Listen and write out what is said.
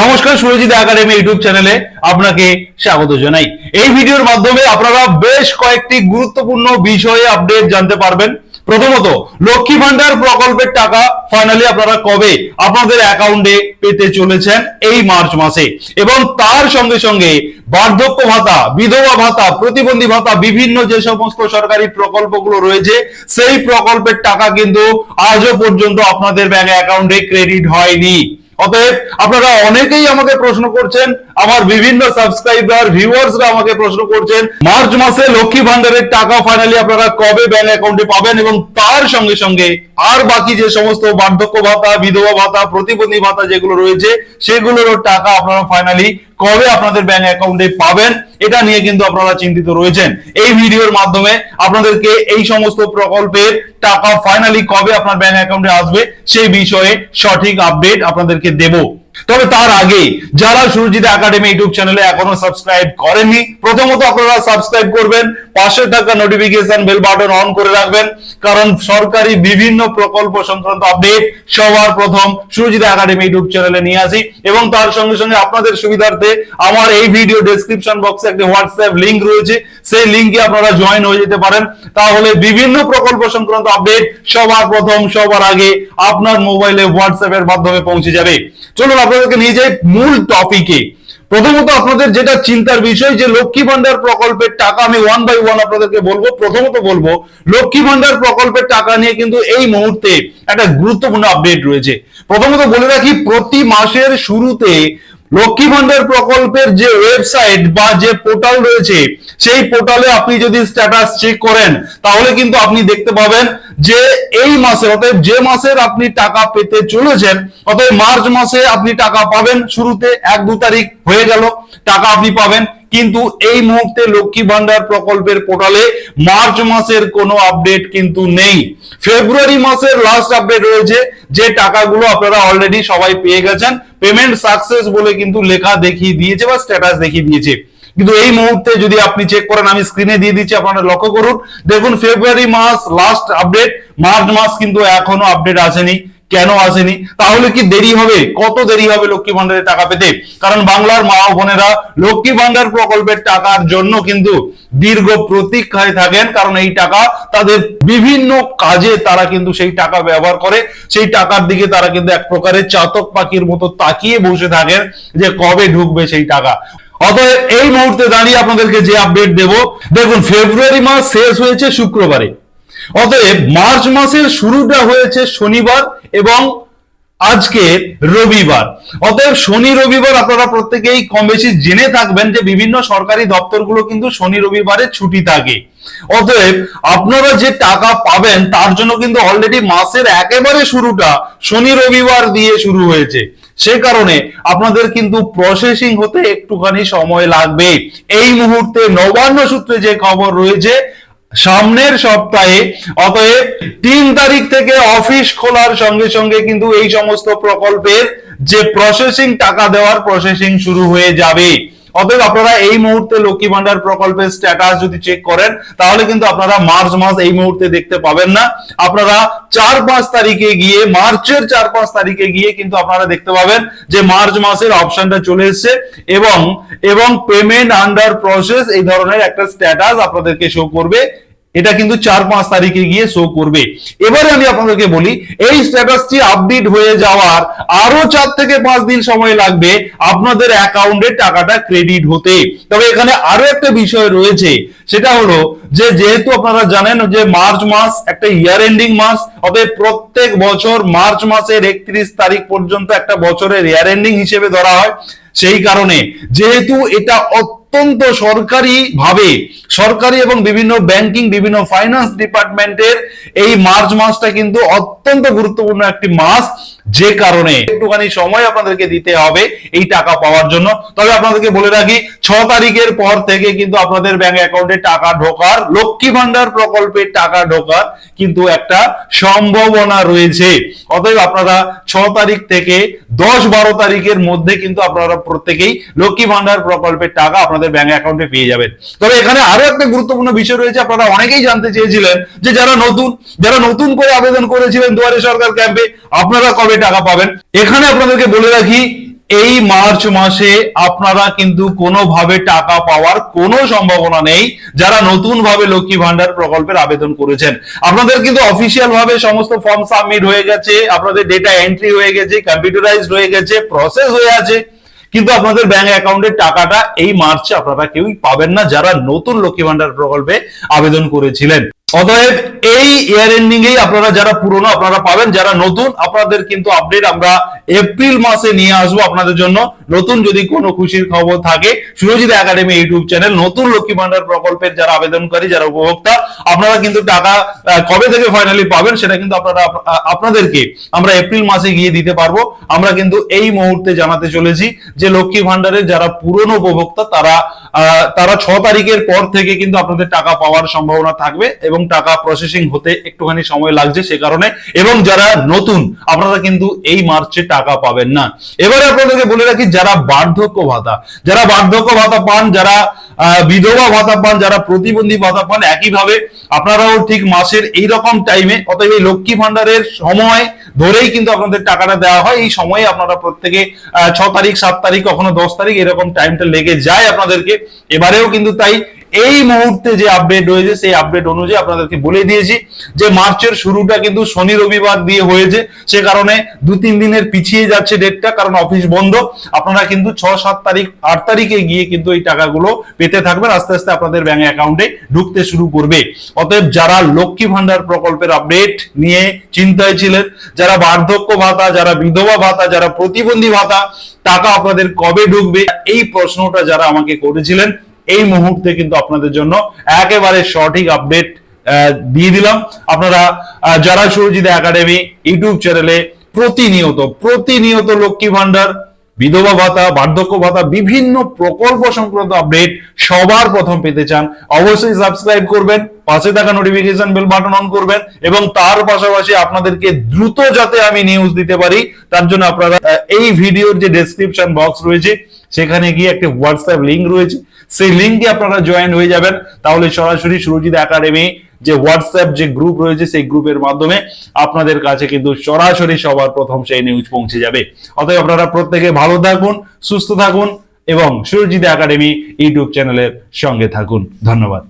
নমস্কার Surajit academy YouTube চ্যানেলে আপনাকে স্বাগত জানাই। এই ভিডিওর মাধ্যমে আপনারা বেশ কয়েকটি গুরুত্বপূর্ণ বিষয়ে আপডেট জানতে পারবেন। প্রথমত, লক্ষ্মী ভান্ডার প্রকল্পের টাকা ফাইনালি আপনারা কবে আপনাদের অ্যাকাউন্টে পেতে চলেছেন এই মার্চ মাসে? এবং তার সঙ্গে সঙ্গে বার্ধক্য ভাতা, বিধবা ভাতা, প্রতিবন্ধী ভাতা, বিভিন্ন যে সমস্ত সরকারি প্রকল্পগুলো রয়েছে, সেই প্রকল্পের টাকা কিন্তু আজও পর্যন্ত আপনাদের ব্যাংক অ্যাকাউন্টে ক্রেডিট হয়নি। অতএব আপনারা অনেকেই আমাকে প্রশ্ন করছেন, আমার বিভিন্ন সাবস্ক্রাইবার ভিউয়ার্সরা আমাকে প্রশ্ন করছেন, মার্চ মাসে লক্ষ্মী ভান্ডারের টাকা ফাইনালি আপনারা কবে ব্যাংক অ্যাকাউন্টে পাবেন এবং তার সঙ্গে সঙ্গে আর বাকি যে সমস্ত বার্ধক্য ভাতা, বিধবা ভাতা, প্রতিবন্ধী ভাতা যেগুলো রয়েছে, সেগুলোরও টাকা আপনারা ফাইনালি কবে আপনাদের ব্যাংক অ্যাকাউন্টে পাবেন, এটা নিয়ে কিন্তু আপনারা চিন্তিত রয়েছেন। এই ভিডিওর মাধ্যমে আপনাদেরকে এই সমস্ত প্রকল্পের টাকা ফাইনালি কবে আপনার ব্যাংক অ্যাকাউন্টে আসবে, সেই বিষয়ে সঠিক আপডেট আপনাদেরকে দেব। তবে তার আগে যারা সুরজিৎ একাডেমি ইউটিউব চ্যানেলে এখনও সাবস্ক্রাইব করেননি, প্রথমত আপনারা সাবস্ক্রাইব করবেন, পাশে থাকা নোটিফিকেশন বেল বাটন অন করে রাখবেন, কারণ সরকারি বিভিন্ন প্রকল্প সংক্রান্ত আপডেট সবার প্রথম সুরজিৎ একাডেমি ইউটিউব চ্যানেলে নিয়ে আসি। এবং তার সঙ্গে সঙ্গে আপনাদের সুবিধার্থে আমার এই ভিডিও ডেসক্রিপশন বক্সে একটি হোয়াটসঅ্যাপ লিংক রয়েছে। সেই লিংকে আপনারা জয়েন হয়ে যেতে পারেন। তাহলে বিভিন্ন প্রকল্প সংক্রান্ত আপডেট সবার প্রথম, সবার আগে আপনার মোবাইলে হোয়াটসঅ্যাপ এর মাধ্যমে পৌঁছে যাবে। চলুন আপনাদেরকে নিয়ে যাই মূল টপিকে প্রথমত আপনাদের যেটা চিন্তার বিষয় যে লক্ষ্মী ভান্ডার প্রকল্পের টাকা আমি ওয়ান বাই ওয়ান আপনাদেরকে বলব। প্রথমত বলব, লক্ষ্মী ভান্ডার প্রকল্পের টাকা নিয়ে কিন্তু এই মুহূর্তে একটা গুরুত্বপূর্ণ আপডেট রয়েছে। প্রথমত বলে রাখি, প্রতি মাসের শুরুতে লক্ষ্মী ভান্ডার প্রকল্পের যে ওয়েবসাইট বা যে পোর্টাল রয়েছে, সেই পোর্টালে আপনি যদি স্ট্যাটাস চেক করেন, তাহলে কিন্তু আপনি দেখতে পাবেন যে এই মাসে, অতএব যে মাসের আপনি টাকা পেতে চলেছেন, অতএব মার্চ মাসে আপনি টাকা পাবেন। শুরুতে এক দু তারিখ হয়ে গেল, টাকা আপনি পাবেন। কিন্তু এই মুহূর্তে লক্ষ্মী ভান্ডার প্রকল্পের পোর্টালে মার্চ মাসের কোনো আপডেট কিন্তু নেই। ফেব্রুয়ারি মাসের লাস্ট আপডেট রয়েছে, যে টাকাগুলো আপনারা অলরেডি সবাই পেয়ে গেছেন। পেমেন্ট সাকসেস বলে কিন্তু লেখা দেখিয়ে দিয়েছে বা স্ট্যাটাস দেখিয়ে দিয়েছে। কিন্তু এই মুহূর্তে যদি আপনি চেক করেন, আমি স্ক্রিনে দিয়ে দিচ্ছি, আপনারা লক্ষ্য করুন। দেখুন ফেব্রুয়ারি মাস লাস্ট আপডেট মার্চ মাস কিন্তু এখনও আপডেট আসেনি। কেন আসেনি? তাহলে কি দেরি হবে? কত দেরি হবে লক্ষ্মী ভান্ডারের টাকা পেতে? কারণ বাংলার মা বোনেরা লক্ষ্মী ভান্ডার প্রকল্পের টাকার জন্য কিন্তু দীর্ঘ প্রতীক্ষায় থাকেন। কারণ এই টাকা তাদের বিভিন্ন কাজে তারা কিন্তু সেই টাকা ব্যবহার করে। সেই টাকার দিকে তারা কিন্তু এক প্রকারের চাতক পাখির মতো তাকিয়ে বসে থাকেন যে কবে ঢুকবে সেই টাকা। অতএব এই মুহূর্তে দাঁড়িয়ে আপনাদেরকে যে আপডেট দেব, দেখুন ফেব্রুয়ারি মাস শেষ হয়েছে শুক্রবারে। অতএব মার্চ মাসের শুরুটা হয়েছে শনিবার এবং আজকে রবিবার। অতএব শনি রবিবার আপনারা প্রত্যেকেই কম বেশি জেনে থাকবেন যে বিভিন্ন সরকারি দপ্তরগুলো কিন্তু শনি রবিবারে ছুটি থাকে। অতএব আপনারা যে টাকা পাবেন তার জন্য কিন্তু অলরেডি মাসের একেবারে শুরুটা শনি রবিবার দিয়ে শুরু হয়েছে। সে কারণে আপনাদের কিন্তু প্রসেসিং হতে একটুখানি সময় লাগবে। এই মুহূর্তে নবান্ন সূত্রে যে খবর রয়েছে সামনের সপ্তাহে, অতএব তিন তারিখ থেকে অফিস খোলার সঙ্গে সঙ্গে কিন্তু এই সমস্ত প্রকল্পের যে প্রসেসিং টাকা দেওয়ার প্রসেসিং শুরু হয়ে যাবে। অতএব আপনারা এই মুহূর্তে লক্ষ্মী ভান্ডার প্রকল্পের স্ট্যাটাস যদি চেক করেন, তাহলে কিন্তু আপনারা মার্চ মাস এই মুহূর্তে দেখতে পাবেন না। আপনারা চার পাঁচ তারিখে গিয়ে, মার্চের চার পাঁচ তারিখে গিয়ে কিন্তু আপনারা দেখতে পাবেন যে মার্চ মাসের অপশনটা চলে এসেছে এবং এবং পেমেন্ট আন্ডার প্রসেস এই ধরনের একটা স্ট্যাটাস আপনাদেরকে শো করবে। এটা কিন্তু চার পাঁচ তারিখে গিয়ে শো করবে। এবারে আমি আপনাদেরকে বলি, এই স্ট্যাটাসটি আপডেট হয়ে যাওয়ার আরও চার থেকে পাঁচ দিন সময় লাগবে আপনাদের অ্যাকাউন্টে টাকাটা ক্রেডিট হতে। তবে এখানে আরও একটা বিষয় রয়েছে, সেটা হলো যে যেহেতু আপনারা জানেন যে মার্চ মাস একটা ইয়ার এন্ডিং মাস, অতএব প্রত্যেক বছর মার্চ মাসের একত্রিশ তারিখ পর্যন্ত একটা বছরের ইয়ার এন্ডিং হিসেবে ধরা হয়। সেই কারণে যেহেতু এটা অত্যন্ত সরকারি ভাবে সরকারি এবং বিভিন্ন ব্যাংকিং বিভিন্ন ফাইন্যান্স ডিপার্টমেন্টের এই মার্চ মাসটা কিন্তু অত্যন্ত গুরুত্বপূর্ণ একটি মাস। যে কারণে একটুখানি সময় আপনাদেরকে দিতে হবে এই টাকা পাওয়ার জন্য। তবে আপনাদেরকে বলে রাখি, ছ তারিখের পর থেকে কিন্তু আপনাদের ব্যাংক অ্যাকাউন্টে টাকা ঢোকার, লক্ষ্মী ভান্ডার প্রকল্পের টাকা ঢোকার কিন্তু একটা সম্ভাবনা রয়েছে। অতএব আপনারা ছ তারিখ থেকে দশ বারো তারিখের মধ্যে কিন্তু আপনারা প্রত্যেকেই লক্ষ্মী ভান্ডার প্রকল্পের টাকা আপনাদের ব্যাংক অ্যাকাউন্টে পেয়ে যাবেন। তবে এখানে আরও একটা গুরুত্বপূর্ণ বিষয় রয়েছে, আপনারা অনেকেই জানতে চেয়েছিলেন যে যারা নতুন যারা নতুন করে আবেদন করেছিলেন দুয়ারে সরকার ক্যাম্পে, আপনারা কবে টাকা পাবেন। এখানে আপনাদেরকে বলে রাখি, এই মার্চ মাসে আপনারা কিন্তু কোনোভাবে টাকা পাওয়ার কোনো সম্ভাবনা নেই যারা নতুন ভাবে লক্ষ্মী ভান্ডার প্রকল্পের আবেদন করেছেন। আপনাদের কিন্তু অফিসিয়াল ভাবে সমস্ত ফর্ম সাবমিট হয়ে গেছে, আপনাদের ডেটা এন্ট্রি হয়ে গেছে কম্পিউটারাইজড হয়ে গেছে প্রসেস হয়ে আছে। কিন্তু আপনাদের ব্যাংক অ্যাকাউন্টের টাকাটা এই মার্চে আপনারা কেউই পাবেন না যারা নতুন লক্ষ্মী ভান্ডার প্রকল্পে আবেদন করেছিলেন। অতএব এই ইয়ার এন্ডিং এই আপনারা যারা পুরনো, আপনারা পাবেন। যারা নতুন, আপনাদের কিন্তু আপডেট আমরা এপ্রিল মাসে নিয়ে আসব আপনাদের জন্য। নতুন যদি কোনো খুশির খবর থাকে, সুরজিৎ একাডেমি ইউটিউব চ্যানেল, নতুন লক্ষ্মী ভান্ডার প্রকল্পের যারা আবেদনকারী, যারা উপভোক্তা, আপনারা কিন্তু টাকা কবে থেকে ফাইনালি পাবেন সেটা কিন্তু আপনারা আপনাদেরকে আমরা এপ্রিল মাসে গিয়ে দিতে পারব। আমরা কিন্তু এই মুহূর্তে জানাতে চলেছি যে লক্ষ্মী ভান্ডারের যারা পুরনো উপভোক্তা, তারা তারা ছ তারিখের পর থেকে কিন্তু আপনাদের টাকা পাওয়ার সম্ভাবনা থাকবে এবং টাকা প্রসেসিং হতে একটুখানি সময় লাগছে সে কারণে। এবং যারা নতুন, আপনারা কিন্তু এই মার্চে টাকা পাবেন না। এবারে আপনাদেরকে বলে রাখি, যারা বার্ধক্য ভাতা, যারা বার্ধক্য ভাতা পান, যারা বিধবা ভাতা পান, যারা প্রতিবন্ধী ভাতা পান, একইভাবে আপনারাও ঠিক মাসের এই রকম টাইমে অতএব এই লক্ষ্মী ভান্ডারের সময় ধরেই কিন্তু আপনাদের টাকাটা দেওয়া হয়। এই সময়ে আপনারা প্রত্যেকে ছ তারিখ, সাত তারিখ, কখনো দশ তারিখ এরকম টাইমটা লেগে যায় আপনাদেরকে। এবারেও কিন্তু তাই এই মুহূর্তে যে আপডেট রয়েছে, সেই আপডেট অনুযায়ী আপনাদেরকে বলে দিয়েছি যে মার্চের শুরুটা কিন্তু শনি রবিবার দিয়ে হয়েছে। সে কারণে দু তিন দিনের পিছিয়ে যাচ্ছে ডেটটা কারণ অফিস বন্ধ। আপনারা কিন্তু ছ, সাত তারিখ, আট তারিখে গিয়ে কিন্তু এই টাকাগুলো পেতে থাকবেন। আস্তে আস্তে আপনাদের ব্যাংক অ্যাকাউন্টে ঢুকতে শুরু করবে। অতএব যারা লক্ষ্মী ভান্ডার প্রকল্পের আপডেট নিয়ে চিন্তায় ছিলেন, যারা বার্ধক্য ভাতা, যারা বিধবা ভাতা, যারা প্রতিবন্ধী ভাতা, টাকা আপনাদের কবে ঢুকবে? এই প্রশ্নটা যারা আমাকে করেছিলেন এই মুহূর্তে কিন্তু আপনাদের জন্য একেবারে সঠিক আপডেট দিয়ে দিলাম। আপনারা যারা সুরজিৎ একাডেমি ইউটিউব চ্যানেলে প্রতিনিয়ত প্রতিনিয়ত লক্ষ্মী ভান্ডার বিধবা ভাতা, বার্ধক্য ভাতা, বিভিন্ন প্রকল্প সংক্রান্ত আপডেট সবার প্রথম পেতে চান, অবশ্যই সাবস্ক্রাইব করবেন, পাশে থাকা নোটিফিকেশন বেল বাটন অন করবেন এবং তার পাশাপাশি আপনাদেরকে দ্রুত যাতে আমি নিউজ দিতে পারি, তার জন্য আপনারা এই ভিডিওর যে ডেসক্রিপশন বক্স রয়েছে, সেখানে গিয়ে একটা হোয়াটসঅ্যাপ লিংক রয়েছে সেই লিঙ্কে আপনারা জয়েন হয়ে যাবেন। তাহলে সরাসরি সুরজিৎ একাডেমি যে হোয়াটসঅ্যাপ যে গ্রুপ রয়েছে, সেই গ্রুপের মাধ্যমে আপনাদের কাছে কিন্তু সরাসরি সবার প্রথম সেই নিউজ পৌঁছে যাবে। অতএব আপনারা প্রত্যেকে ভালো থাকুন, সুস্থ থাকুন এবং সুরজিৎ একাডেমি ইউটিউব চ্যানেলের সঙ্গে থাকুন। ধন্যবাদ।